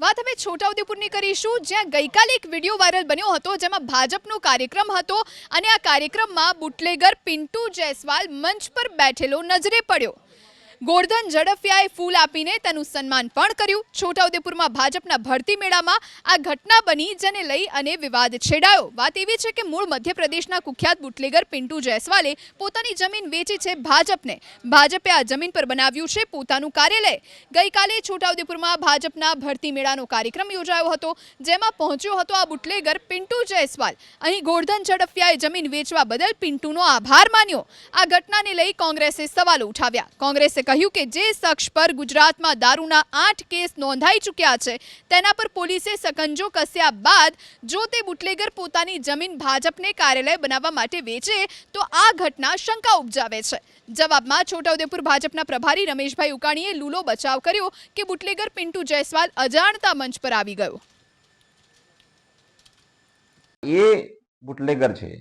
વાત હવે છોટાઉદેપુરની કરીશું, જ્યાં ગઈકાલે એક વીડિયો વાયરલ બન્યો હતો, જેમાં ભાજપનો કાર્યક્રમ હતો અને આ કાર્યક્રમમાં બુટલેગર પિન્ટુ જયસ્વાલ મંચ પર બેઠેલો નજરે પડ્યો. ગોરધન ઝડફિયાએ ફૂલ આપીને તેનું સન્માન પણ કર્યું. છોટાઉદેપુરમાં ભાજપના ભરતી મેળામાં આ ઘટના બની જેને લઈ અને વિવાદ છેડાયો. વાત એવી છે કે મૂળ મધ્યપ્રદેશના કુખ્યાત બુટલેગર પિન્ટુ જયસ્વાલે પોતાની જમીન વેચી છે ભાજપને. ભાજપે આ જમીન પર બનાવ્યું છે પોતાનું કાર્યાલય. ગઈકાલે છોટાઉદેપુરમાં ભાજપના ભરતી મેળાનો કાર્યક્રમ યોજાયો હતો, જેમાં પહોંચ્યો હતો આ બુટલેગર પિન્ટુ જયસ્વાલ. અહીં ગોરધન ઝડફિયાએ જમીન વેચવા બદલ પિન્ટુનો આભાર માન્યો. આ ઘટનાને લઈ કોંગ્રેસે સવાલો ઉઠાવ્યા. કોંગ્રેસે કહ્યું કે જે શખ્સ પર ગુજરાતમાં દારૂના આઠ કેસ નોંધાઈ ચૂક્યા છે, તેના પર પોલીસે સકંજો કસ્યા બાદ જો તે બુટલેગર પોતાની જમીન ભાજપને કાર્યાલય બનાવવા માટે વેચે, તો આ ઘટના શંકા ઉપજાવે છે. જવાબમાં છોટાઉદેપુર ભાજપના પ્રભારી રમેશભાઈ ઉકાણીએ લૂલો બચાવ કર્યો કે બુટલેગર પિન્ટુ જયસ્વાલ અજાણતા મંચ પર આવી ગયો. એ બુટલેગર છે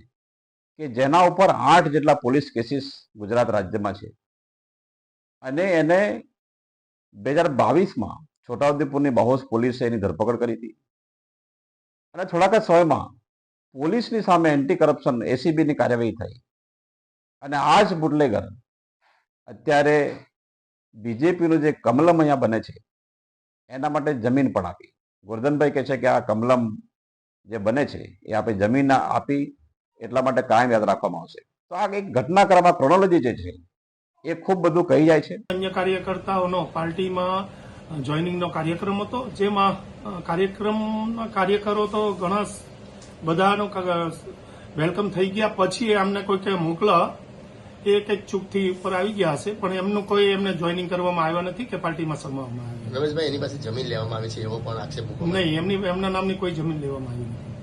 કે જેના ઉપર આઠ જેટલા પોલીસ કેસીસ ગુજરાત રાજ્યમાં છે. અને એને બે હજાર બાવીસમાં છોટાઉદેપુરની બાહોશ પોલીસે એની ધરપકડ કરી હતી. અને થોડાક જ સમયમાં પોલીસની સામે એન્ટી કરપ્શન એસીબીની કાર્યવાહી થઈ. અને આ જ બુટલેગર અત્યારે બીજેપીનું જે કમલમ અહીંયા બને છે, એના માટે જમીન પણ આપી. ગોરધનભાઈ કહે છે કે આ કમલમ જે બને છે, એ આપણે જમીન આપી, એટલા માટે કાયમ યાદ રાખવામાં આવશે. તો આ એક ઘટનાક્રમમાં ક્રોનોલોજી જે છે એ ખૂબ બધું કહી જાય છે. અન્ય કાર્યકર્તાઓનો પાર્ટીમાં જોઈનિંગનો કાર્યક્રમ હતો જેમાં કાર્યક્રમના કાર્યકરો તો ઘણા બધાનો વેલકમ થઈ ગયા. પછી એમને કોઈ કંઈ મોકલા એ કંઈક ચૂકથી ઉપર આવી ગયા હશે પણ એમનું કોઈ એમને જોઈનિંગ કરવામાં આવ્યા નથી કે પાર્ટીમાં સમાવવામાં આવ્યા રમેશભાઈ એની પાસે જમીન લેવામાં આવી છે એવો પણ આક્ષેપ નહીં એમની એમના નામની કોઈ જમીન લેવામાં આવી નથી.